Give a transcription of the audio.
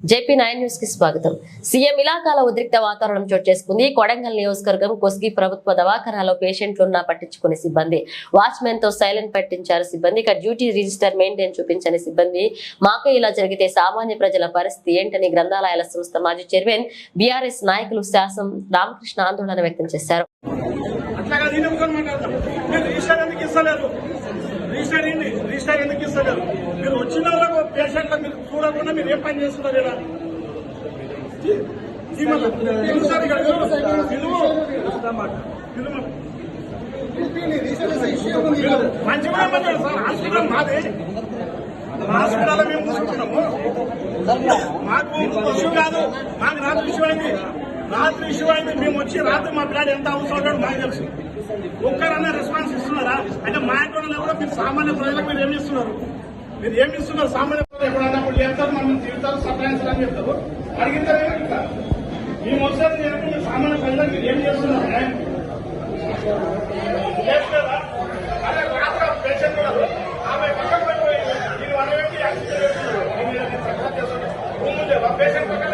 JP nine న్యూస్కి స్వాగతం. CM ఇలాకాల ఉద్రిక్త వాతావరణం చోటు చేసుకుంది. కొడంగల్ నియోజకవర్గం కొస్గి ప్రభుత్వ దవాఖానాలో పేషెంట్లున్నా పట్టించుకునే సిబ్బంది. వాచ్మెన్తో సైలెంట్ పెట్టించారు సిబ్బంది. ఇక డ్యూటీ రిజిస్టర్ మెయింటైన్ చూపించని సిబ్బంది. మాకే ఇలా జరిగితే సామాన్య ప్రజల పరిస్థితి ఏంటని గ్రంథాలయాల సంస్థ మాజీ చైర్మన్ బీఆర్ఎస్ నాయకులు శాసం రామకృష్ణ ఆందోళన వ్యక్తం చేశారు. రిజిస్టర్ ఎందుకు ఇస్తలేరు? రిజిస్టర్ ఎందుకు ఇస్తలేరు? మీరు వచ్చిన వాళ్ళకు పేషెంట్ మీరు చూడకుండా మీరు ఏం పని చేస్తున్నారు ఇలా? మంచిగా మాట్లాడు సార్ హాస్పిటల్ మాదే హాస్పిటల్ మేము చూసుకుంటున్నాము మాకు ఇష్యూ కాదు మాకు రాత్రి ఇష్యూ అయింది. రాత్రి ఇష్యూ అయింది. మేము వచ్చి రాత్రి మా పిల్లాడు ఎంత అవసరం మాకు తెలుసు. ఒక్కరన్నా రెస్పాన్స్ ఇస్తున్నారా? అంటే మా ఇంట్లో కూడా మీరు సామాన్య ప్రజలకు మీరు ఏమి ఇస్తున్నారు మీరు ఏమి ఇస్తున్నారు సామాన్య ప్రజలు ఎప్పుడన్నా కూడా చెప్తారు మన జీవితాలు సతాయించాలి అని చెప్తారు? అడిగితే ఇట్లా మేము వస్తే నేను సామాన్య ప్రజలకు మీరు ఏం చేస్తున్నారు? పేషెంట్ పక్కన పోయి చక్కగా చేస్తున్నారు. పేషెంట్ పక్కన